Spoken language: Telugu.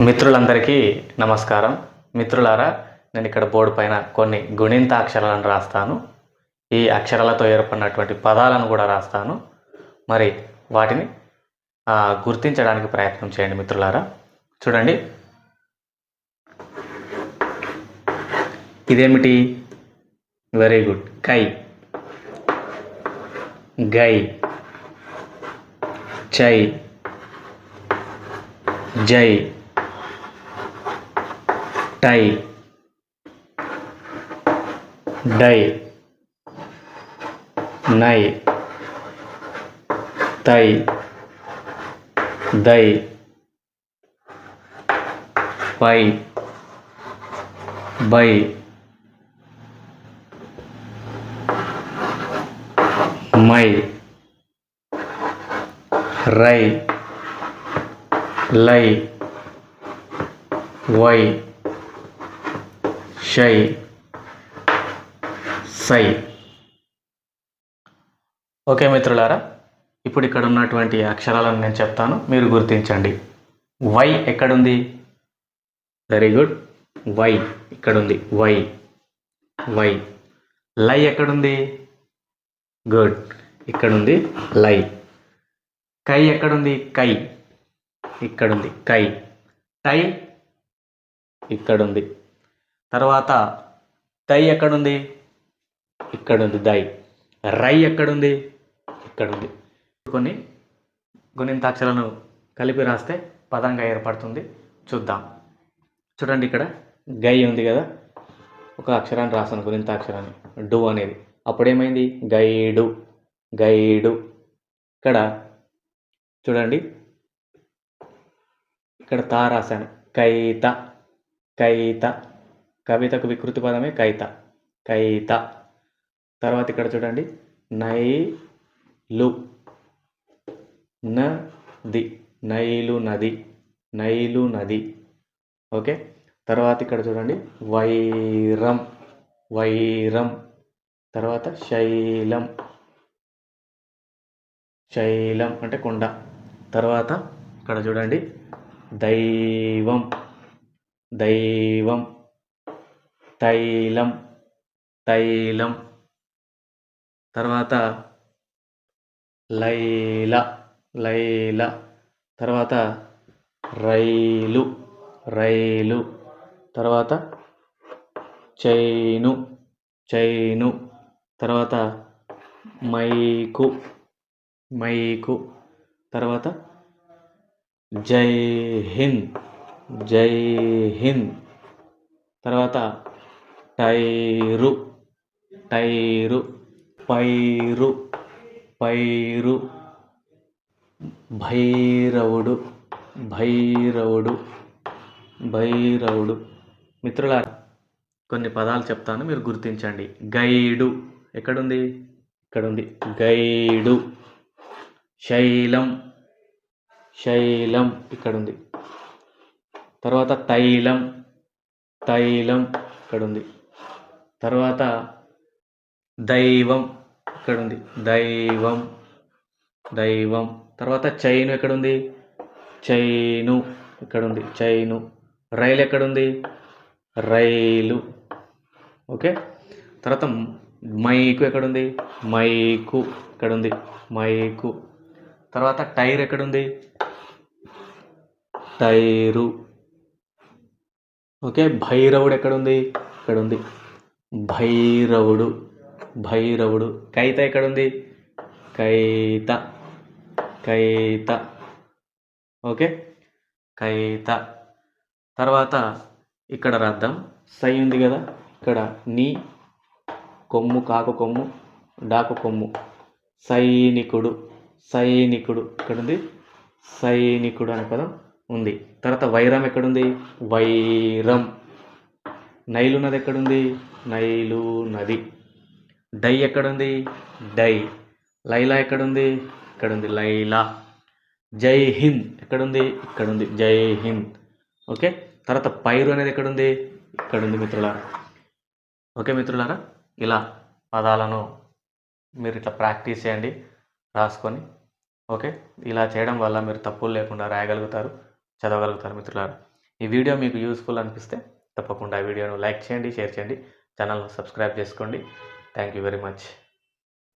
మిత్రులందరికీ నమస్కారం. మిత్రులారా నేను ఇక్కడ బోర్డు పైన కొన్ని గుణింత అక్షరాలను రాస్తాను. ఈ అక్షరాలతో ఏర్పడినటువంటి పదాలను కూడా రాస్తాను. మరి వాటిని గుర్తించడానికి ప్రయత్నం చేయండి మిత్రులారా. చూడండి. ఇదేమిటి? Very good. కై. గై. చై. జై. టై డై నై తై దై పై బై మై రై లై వై షై. సై. ఓకే మిత్రులారా ఇప్పుడు ఇక్కడ ఉన్నటువంటి అక్షరాలను నేను చెప్తాను మీరు గుర్తించండి. వై ఎక్కడుంది? Very good. వై ఇక్కడుంది. వై. వై. లై ఎక్కడుంది? గుడ్. ఇక్కడుంది లై. కై ఎక్కడుంది? కై. ఇక్కడుంది కై. టై? ఇక్కడుంది తర్వాత తై ఎక్కడుంది? ఇక్కడుంది దై. రై ఎక్కడుంది? ఇక్కడుంది. కొన్ని గుణింతాక్షరాలను కలిపి రాస్తే పదంగా ఏర్పడుతుంది. చూద్దాం. చూడండి ఇక్కడ గై ఉంది కదా. ఒక అక్షరాన్ని రాసాను గుణింతాక్షరాన్ని. డు అనేది. అప్పుడేమైంది? గైడు. గైడు. ఇక్కడ చూడండి. ఇక్కడ తా రాశాను. కైత. కైత. కవితకు వికృతి పదమే కైత కైత తర్వాత ఇక్కడ చూడండి. నైలు. నది. నైలు నది. నైలు నది. ఓకే. తర్వాత ఇక్కడ చూడండి. వైరం. వైరం. తర్వాత శైలం. శైలం అంటే కొండ. తర్వాత ఇక్కడ చూడండి. దైవం. దైవం. తైలం తైలం. తర్వాత లైల లైల. తర్వాత రైలు రైలు. తర్వాత చైను చైను. తర్వాత మైకు మైకు. తర్వాత జై హింద్ జై హింద్. తర్వాత టైరు టైరు పైరు పైరు భైరవుడు భైరవుడు భైరవుడు. మిత్రుల కొన్ని పదాలు చెప్తాను మీరు గుర్తించండి. గైడు ఎక్కడుంది? ఇక్కడుంది. గైడు శైలం శైలం ఇక్కడుంది. తర్వాత తైలం తైలం ఇక్కడుంది. తర్వాత దైవం ఇక్కడ ఉంది దైవం దైవం. తర్వాత చైను ఎక్కడుంది? చైను ఇక్కడుంది చైను. రైలు ఎక్కడుంది? రైలు. ఓకే? తర్వాత మైకు ఎక్కడుంది? మైకు ఇక్కడుంది మైకు. తర్వాత టైర్ ఎక్కడుంది? టైరు. ఓకే? భైరవుడు ఎక్కడుంది? ఇక్కడ ఉంది భైరవుడు. భైరవుడు. కైత ఎక్కడుంది? కైత. కైత. ఓకే. కైత. తర్వాత ఇక్కడ రాద్దాం. సై ఉంది కదా. ఇక్కడ నీ కొమ్ము కాకు కొమ్ము డాకు కొమ్ము. సైనికుడు. సైనికుడు. ఎక్కడుంది? సైనికుడు అనే పదం ఉంది. తర్వాత వైరం ఎక్కడుంది? వైరం. నైలు నది ఎక్కడుంది నైలు నది డై ఎక్కడుంది? డై. లైలా ఎక్కడుంది? ఇక్కడుంది లైలా. జై హింద్. ఎక్కడుంది? ఇక్కడుంది. జై హింద్. ఓకే? తర్వాత పైరు అనేది ఎక్కడుంది? ఇక్కడుంది మిత్రులారా. ఓకే మిత్రులారా? ఇలా పదాలను మీరు ఇట్లా ప్రాక్టీస్ చేయండి రాసుకొని. ఓకే? ఇలా చేయడం వల్ల మీరు తప్పులు లేకుండా రాయగలుగుతారు చదవగలుగుతారు మిత్రులారా. ఈ వీడియో మీకు యూస్ఫుల్ అనిపిస్తే తప్పకుండా ఆ వీడియోను లైక్ చేయండి షేర్ చేయండి ఛానల్ను సబ్స్క్రైబ్ చేసుకోండి. Thank you very much